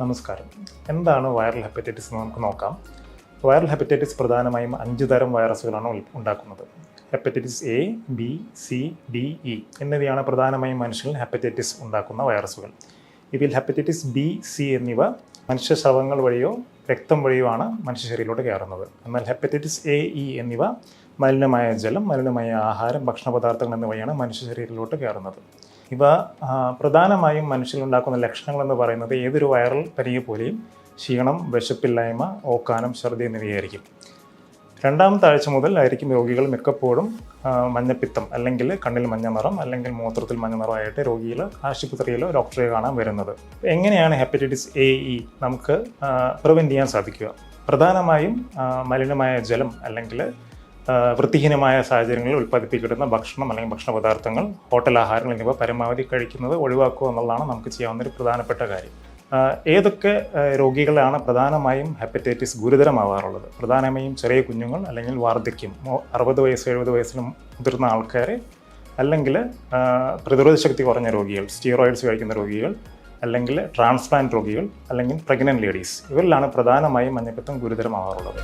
നമസ്കാരം. എന്താണ് viral hepatitis എന്ന് നമുക്ക് നോക്കാം. വൈറൽ ഹെപ്പറ്റൈറ്റിസ് പ്രധാനമായും അഞ്ച് തരം വൈറസുകളാണ് ഉണ്ടാക്കുന്നത്. Hepatitis A B C D E എന്നിവയാണ് പ്രധാനമായും മനുഷ്യരിൽ ഹെപ്പറ്റൈറ്റിസ് ഉണ്ടാക്കുന്ന വൈറസുകൾ. ഇതിൽ ഹെപ്പറ്റൈറ്റിസ് ബി സി എന്നിവ മനുഷ്യ ശവങ്ങൾ വഴിയോ രക്തം വഴിയോ ആണ് മനുഷ്യ ശരീരത്തിലോട്ട് കയറുന്നത്. എന്നാൽ ഹെപ്പറ്റൈറ്റിസ് എ ഇ എന്നിവ മലിനമായ ജലം മലിനമായ ആഹാരം ഭക്ഷണ പദാർത്ഥങ്ങൾ എന്നിവയാണ് മനുഷ്യ ശരീരത്തിലോട്ട് കയറുന്നത്. ഇവ പ്രധാനമായും മനുഷ്യരിലുണ്ടാക്കുന്ന ലക്ഷണങ്ങൾ എന്ന് പറയുന്നത് ഏതൊരു വൈറൽ പനിയെ പോലെയും ക്ഷീണം വിശപ്പില്ലായ്മ ഓക്കാനം ഛർദി എന്നിവയായിരിക്കും. രണ്ടാമത്തെ ആഴ്ച മുതൽ ആയിരിക്കും രോഗികൾ മിക്കപ്പോഴും മഞ്ഞപ്പിത്തം അല്ലെങ്കിൽ കണ്ണിൽ മഞ്ഞ നിറം അല്ലെങ്കിൽ മൂത്രത്തിൽ മഞ്ഞ നിറമായിട്ട് രോഗികൾ ആശുപത്രിയിലോ ഡോക്ടറെ കാണാൻ വരുന്നത്. എങ്ങനെയാണ് ഹെപ്പറ്റൈറ്റിസ് എ ഇ നമുക്ക് പ്രിവെന്റ് ചെയ്യാൻ സാധിക്കുക? പ്രധാനമായും മലിനമായ ജലം അല്ലെങ്കിൽ വൃത്തിഹീനമായ സാഹചര്യങ്ങളിൽ ഉൽപ്പാദിപ്പിക്കപ്പെടുന്ന ഭക്ഷണം അല്ലെങ്കിൽ ഭക്ഷണ പദാർത്ഥങ്ങൾ ഹോട്ടൽ ആഹാരങ്ങൾ എന്നിവ പരമാവധി കഴിക്കുന്നത് ഒഴിവാക്കുക എന്നുള്ളതാണ് നമുക്ക് ചെയ്യാവുന്ന ഒരു പ്രധാനപ്പെട്ട കാര്യം. ഏതൊക്കെ രോഗികളാണ് പ്രധാനമായും ഹെപ്പറ്റൈറ്റിസ് ഗുരുതരമാവാറുള്ളത്? പ്രധാനമായും ചെറിയ കുഞ്ഞുങ്ങൾ അല്ലെങ്കിൽ വാർദ്ധക്യം അറുപത് വയസ്സ് എഴുപത് വയസ്സിന് മുതിർന്ന ആൾക്കാർ അല്ലെങ്കിൽ പ്രതിരോധ ശക്തി കുറഞ്ഞ രോഗികൾ സ്റ്റീറോയിഡ്സ് കഴിക്കുന്ന രോഗികൾ അല്ലെങ്കിൽ ട്രാൻസ്പ്ലാന്റ് രോഗികൾ അല്ലെങ്കിൽ പ്രഗ്നന്റ് ലേഡീസ് ഇവരിലാണ് പ്രധാനമായും മഞ്ഞപ്പിത്തം ഗുരുതരമാവാറുള്ളത്.